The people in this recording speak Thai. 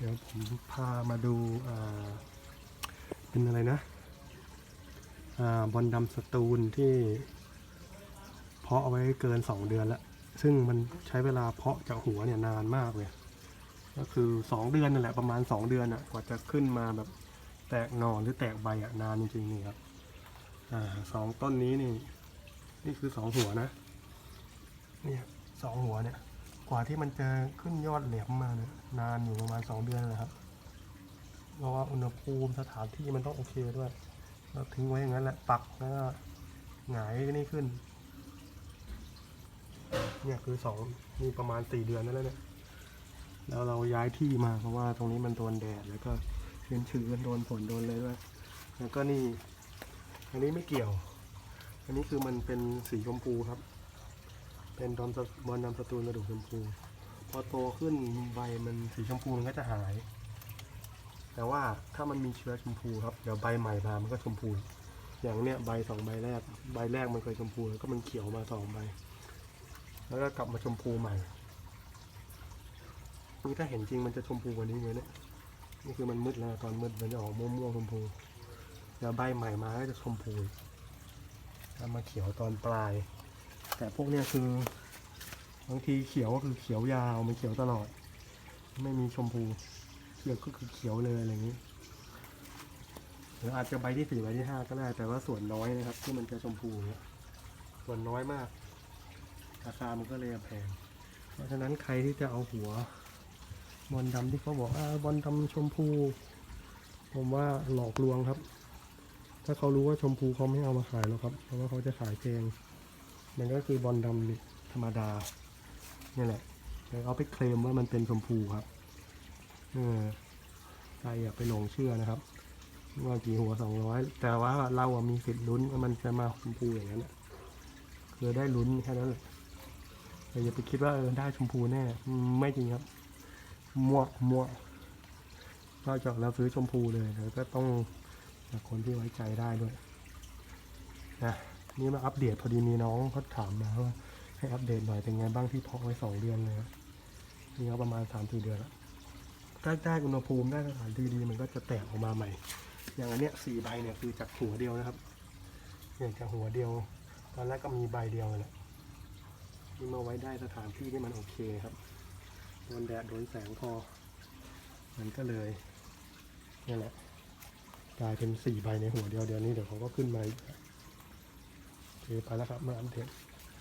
เดี๋ยวผมพามาดูเป็นอะไรนะอบอลดำสตูลที่เพาะเอาไว้เกิน 2 เดือนแล้ว ซึ่งมันใช้เวลาเพาะจากหัวเนี่ยนานมากเลย ก็คือ 2 เดือนนั่นแหละประมาณ 2 เดือนอะกว่าจะขึ้นมาแบบแตกหน่อหรือแตกใบอะนานจริงๆนี่ครับอ่าสองต้นนี้นี่ นี่คือสองหัวนะนี่สองหัวเนี่ย กว่าที่มันจะขึ้นยอดแหลมมาเนี่ยนานอยู่ประมาณสองเดือนเลยครับเพราะว่าอุณหภูมิสถานที่มันต้องโอเคด้วยเราทิ้งไว้อย่างนั้นแหละปักแล้วก็หงายนี่ขึ้น เนี่ยคือสองนี่ประมาณสี่เดือนนั่นแล้วเนี่ยแล้วเราย้ายที่มาเพราะว่าตรงนี้มันโดนแดดแล้วก็ชื้นชื้นโดนฝนโดนเลยด้วยแล้วก็นี่ อันนี้ไม่เกี่ยว อันนี้คือมันเป็นสีชมพูครับ เป็นดอมบอลดำสตูลกระดูกชมพู พอโตขึ้นใบมันสีชมพูมันก็จะหาย แต่ว่าถ้ามันมีเชื้อชมพูครับเดี๋ยวใบใหม่มามันก็ชมพู อย่างเนี้ยใบสองใบแรก ใบแรกมันเคยชมพูแล้วก็มันเขียวมาสองใบ แล้วก็กลับมาชมพูใหม่นี่ถ้าเห็นจริงมันจะชมพูกว่านี้เลยเนี่ยนี่คือมันมืดแล้วตอนมืดมันจะออกม่วงๆชมพูเดี๋ยวใบใหม่มาก็จะชมพูแล้วมาเขียวตอนปลาย แต่พวกเนี้ยคือบางทีเขียวก็คือเขียวยาวมันเขียวตลอด ไม่มีชมพูเขียวก็คือเขียวเลยอะไรอย่างนี้หรืออาจจะใบที่สี่ใบที่ห้าก็ได้ แต่ว่าส่วนน้อยนะครับ ที่มันจะชมพูเนี่ยส่วนน้อยมาก ราคามันก็เลยแพง เพราะฉะนั้นใครที่จะเอาหัว บอลดำที่เขาบอกอ่าบอลดำชมพู ผมว่าหลอกลวงครับ ถ้าเขารู้ว่าชมพูเขาไม่เอามาขายแล้วครับ เพราะว่าเขาจะขายแพง มันก็คือบอลดำธรรมดานี่แหละแต่เอาไปเคลมว่ามันเป็นชมพูครับเออใครอย่าไปหลงเชื่อนะครับ ว่ากี่หัวสองร้อยแต่ว่าเราอะมีสิทธิ์ลุ้นว่ามันจะมาชมพูอย่างนั้นคือได้ลุ้นแค่นั้นแหละแต่อย่าไปคิดว่าเออได้ชมพูแน่ไม่จริงครับมั่วมั่วนอกจากเราซื้อชมพูเลยแล้วก็ต้องคนที่ไว้ใจได้ด้วยนะ นี่มาอัปเดตพอดีมีน้องเขาถามมาว่าให้อัปเดตหน่อยเป็นไงบ้างที่เพาะไว้สองเดือนเลยนะนี่ก็ประมาณสามสี่เดือนล้วถ้ได้อุณหภูมิได้สถานที่ดีมันก็จะแตกออกมาใหม่ อย่างอันเนี้ยสี่ใบเนี่ยคือจากหัวเดียวนะครับเนี่ยจากหัวเดียว ตอนแรกก็มีใบเดียวแหละนี่มาไว้ได้สถานที่ที่มันโอเคครับโดนแดดโดนแสงพอ มันก็เลยนี่แหละกลายเป็นสี่ใบในหัวเดียวเดียวนี้เดี๋ยวเขาก็ขึ้นมาอีก ไปแล้วครับเมื่อัปเดต